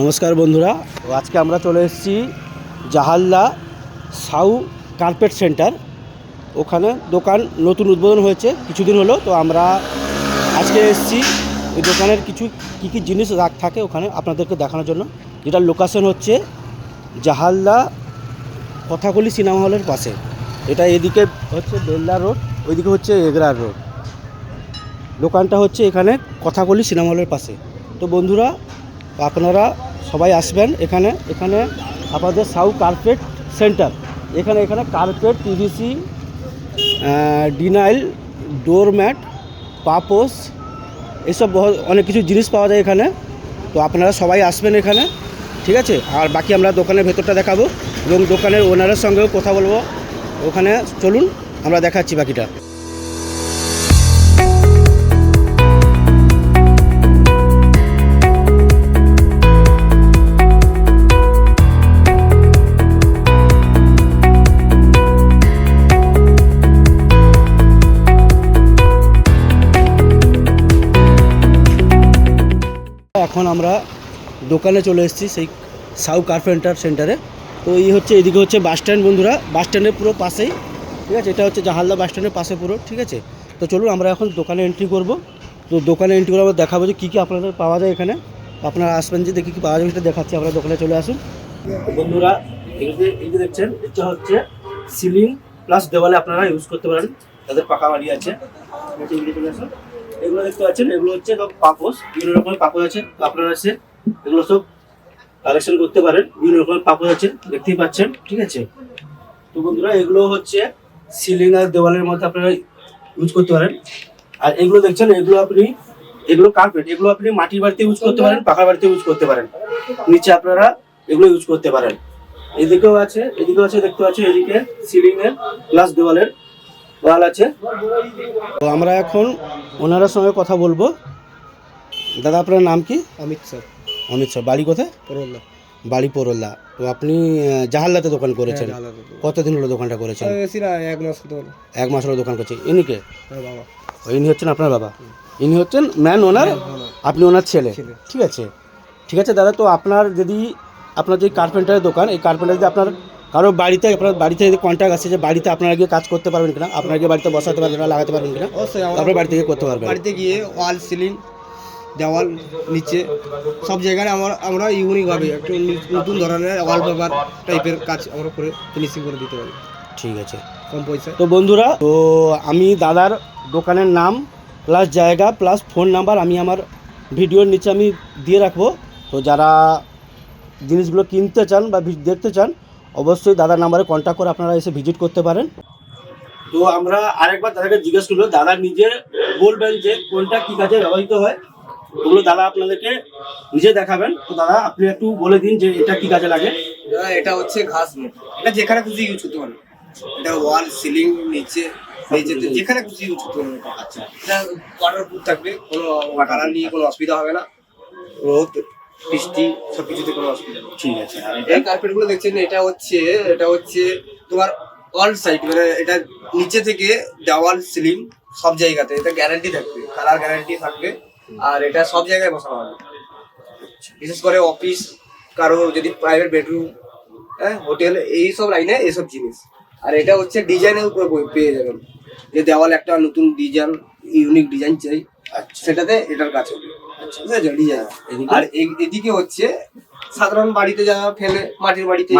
নমস্কার বন্ধুরা। আজকে আমরা চলে এসেছি জাহাল্লা সাউ কার্পেট সেন্টার। ওখানে দোকান নতুন উদ্বোধন হয়েছে কিছুদিন হলো। তো আমরা আজকে এসেছি এই দোকানের কিছু কী কী জিনিস রাখ থাকে ওখানে আপনাদেরকে দেখানোর জন্য। যেটার লোকেশন হচ্ছে জাহাল্লা কথাকলি সিনেমা হলের পাশে। এটা এদিকে হচ্ছে বেল্লা রোড, ওইদিকে হচ্ছে এগরার রোড। দোকানটা হচ্ছে এখানে কথাকলি সিনেমা হলের পাশে। তো বন্ধুরা আপনারা সবাই আসবেন এখানে। এখানে আপনাদের সাউ কার্পেট সেন্টার। এখানে এখানে কার্পেট পিভিসি ডিনাইল, ডোরম্যাট, পাপোস, এসব অনেক কিছু জিনিস পাওয়া যায় এখানে। তো আপনারা সবাই আসবেন এখানে, ঠিক আছে? আর বাকি আমরা দোকানের ভেতরটা দেখাবো এবং দোকানের ওনারের সঙ্গেও কথা বলব। ওখানে চলুন, আমরা দেখাচ্ছি বাকিটা। এখন আমরা দোকানে চলে এসেছি সেই সাউ কার্পেন্টার সেন্টারে তো এই হচ্ছে, এদিকে হচ্ছে বাস স্ট্যান্ড বন্ধুরা। বাস স্ট্যান্ডের পুরো পাশেই, ঠিক আছে? এটা হচ্ছে জাহালদা বাস স্ট্যান্ডের পাশে পুরো, ঠিক আছে? তো চলুন, আমরা এখন দোকানে এন্ট্রি করব। তো দোকানে এন্ট্রি করে আমরা দেখাবো যে কী কী আপনাদের পাওয়া যায় এখানে। আপনারা আসবেন যে দেখি কী পাওয়া যাবে সেটা দেখাচ্ছি। আমরা দোকানে চলে আসুন। বন্ধুরা, এই যে দেখছেন, এটা হচ্ছে সিলিং, প্লাস দেওয়ালে আপনারা ইউজ করতে পারেন। তাদের পাকা বাড়ি আছে। এগুলো দেখতে পাচ্ছেন, এগুলো হচ্ছে সব পাপোস বিভিন্ন রকমের পাপোস আছে আপনারা আছে, এগুলো সব কালেকশন করতে পারেন, বিভিন্ন রকমের পাপোস আছে, দেখতেই পাচ্ছেন, ঠিক আছে? তো বন্ধুরা, এগুলো হচ্ছে সিলিং আর দেওয়ালের মধ্যে আপনারা ইউজ করতে পারেন। আর এগুলো দেখছেন, এগুলো আপনি, এগুলো কার্পেট এগুলো আপনি মাটির বাড়িতে ইউজ করতে পারেন, পাকা বাড়িতে ইউজ করতে পারেন। নিচে আপনারা এগুলো ইউজ করতে পারেন। এদিকেও আছে এদিকেও আছে, দেখতে পাচ্ছেন, এদিকে সিলিং এর প্লাস দেওয়ালের। ওয়াল আছে? তো আমরা এখন ওনার সঙ্গে কথা বলব। দাদা আপনার নাম কি? অমিত স্যার। অমিত স্যার বাড়ি কোথায়? পরোল্লা। বাড়ি পোরল্লা। তো আপনি জাহাল্লাতে দোকান করেছেন। হ্যাঁ, জাহালাতে। কতদিন হলো দোকানটা করেছেন? এক মাস এক মাস হলো দোকান করছে। ইনিকে হ্যাঁ ইনি হচ্ছেন আপনার বাবা? ইনি হচ্ছেন ম্যান ওনার? আপনি ওনার ছেলে? ছেলে। ঠিক আছে। ঠিক আছে দাদা তো আপনার যদি আপনার যে কার্পেন্টারের দোকান এই কার্পেন্টার যদি আপনার কারও বাড়িতে আপনার বাড়িতে যদি কন্ট্যাক্ট আছে যে বাড়িতে আপনারা গিয়ে কাজ করতে পারবেন কিনা আপনারা গিয়ে বাড়িতে বসাতে পারবেন না লাগাতে পারবেন কিনা অবশ্যই আমরা আপনার বাড়ি থেকে করতে পারবেন। বাড়িতে গিয়ে ওয়াল সিলিং দেওয়াল নিচে সব জায়গায় আমরা আমরা ইউনিকভাবে একটু নতুন ধরনের ওয়ালপেপার টাইপের কাজ আমরা করে ফিনিশিং করে দিতে পারি। ঠিক আছে। কম পয়সা তো বন্ধুরা তো আমি দাদার দোকানের নাম প্লাস জায়গা প্লাস ফোন নাম্বার আমি আমার ভিডিওর নিচে আমি দিয়ে রাখব। তো যারা জিনিসগুলো কিনতে চান বা দেখতে চান অবশ্যই দাদার নাম্বারে কন্ট্যাক্ট করে আপনারা এসে ভিজিট করতে পারেন। তো আমরা আরেকবার দাদাকে জিজ্ঞেস করব দাদা নিজে বলবেন যে কোনটা কী কাজে ব্যবহৃত হয়? ওগুলো দাদা আপনাদেরকে নিজে দেখাবেন। তো দাদা আপনি একটু বলে দিন যে এটা কী কাজে লাগে? এটা হচ্ছে ঘাস এটা যেখানে খুশি ইউজ করতে পারবে এটা ওয়াল সিলিং নিচে যেখানে খুশি ইউজ করতে পারবে আচ্ছা। এটা ওয়াটার প্রুফ থাকবে কোনো কালার নিয়ে কোনো অসুবিধা হবে না। রোদ বৃষ্টি সব কিছুতে কোনো অসুবিধা নেই। ঠিক আছে। আর এই কার্পেটগুলো দেখছেন এটা হচ্ছে এটা হচ্ছে তোমার অল সাইড মানে এটা নিচে থেকে দেওয়াল সিলিং সব জায়গাতে। এটা গ্যারান্টি থাকবে কালার গ্যারান্টি থাকবে আর এটা সব জায়গায় বসানো হবে। বিশেষ করে অফিস কারও যদি প্রাইভেট বেডরুম হ্যাঁ হোটেল এই সব লাইনে এইসব জিনিস। আর এটা হচ্ছে ডিজাইনের উপরে পেয়ে যাবেন। যে দেওয়াল একটা নতুন ডিজাইন ইউনিক ডিজাইন চাই। সেটাতে এটার কাজ হবে এদিকে? আর এদিকে হচ্ছে সাধারণ বাড়িতে যা ফেলে মাটির বাড়িতে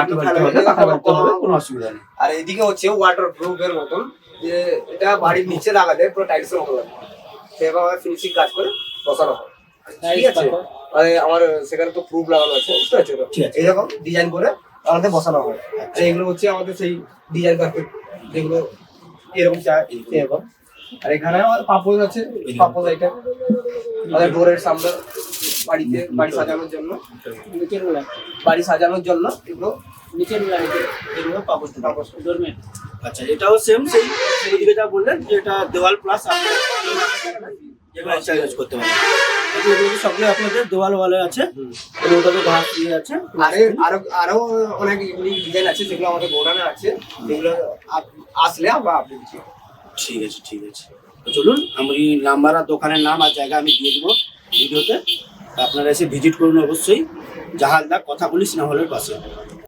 কোনো- অসুবিধা নেই। আর এদিকে হচ্ছে ওয়াটার প্রুফ এর মতন যে এটা বাড়ির নিচে লাগালে পুরো টাইলস এর মতো লাগে। সেভাবে ফিনিশিং কাজ করে বসানো হয়। ঠিক আছে? মানে আমার সেখানে তো প্রুফ লাগানো আছে বুঝতে পারছ তো? ঠিক আছে। এইরকম ডিজাইন করে আমাদের বসানো হয়। আর এগুলো হচ্ছে আমাদের সেই ডিজাইন কার্পেট যেগুলো এরকম চায় এরকম। আর এখানে পাপোজ আছে পাপোজ আইটেম আমাদের ডোরের সামনে বাড়িতে বাড়ি সাজানোর জন্য। বাড়ি সাজানোর জন্য এগুলো এগুলো পাপোজ পাপোজ আচ্ছা এটাও সেম সেই সেই দিকে যা বললেন যে এটা দেওয়াল প্লাস এক্সট্রা ইউজ করতে পারেন। সবগুলো আপনাদের দেওয়াল ওয়ালে আছে এবং ঘাস আছে। আরে আরও আরও অনেক ডিজাইন আছে যেগুলো আমাদের গোডানে আছে। যেগুলো আসলে আমরা আপডেট ঠিক আছে ঠিক আছে। চলুন, আমি নাম্বার আর দোকানের নাম আর জায়গা আমি দিয়ে দেবো ভিডিওতে। আপনারা এসে ভিজিট করুন অবশ্যই। যাহা কথা বলি সিনেমা হলের পাশে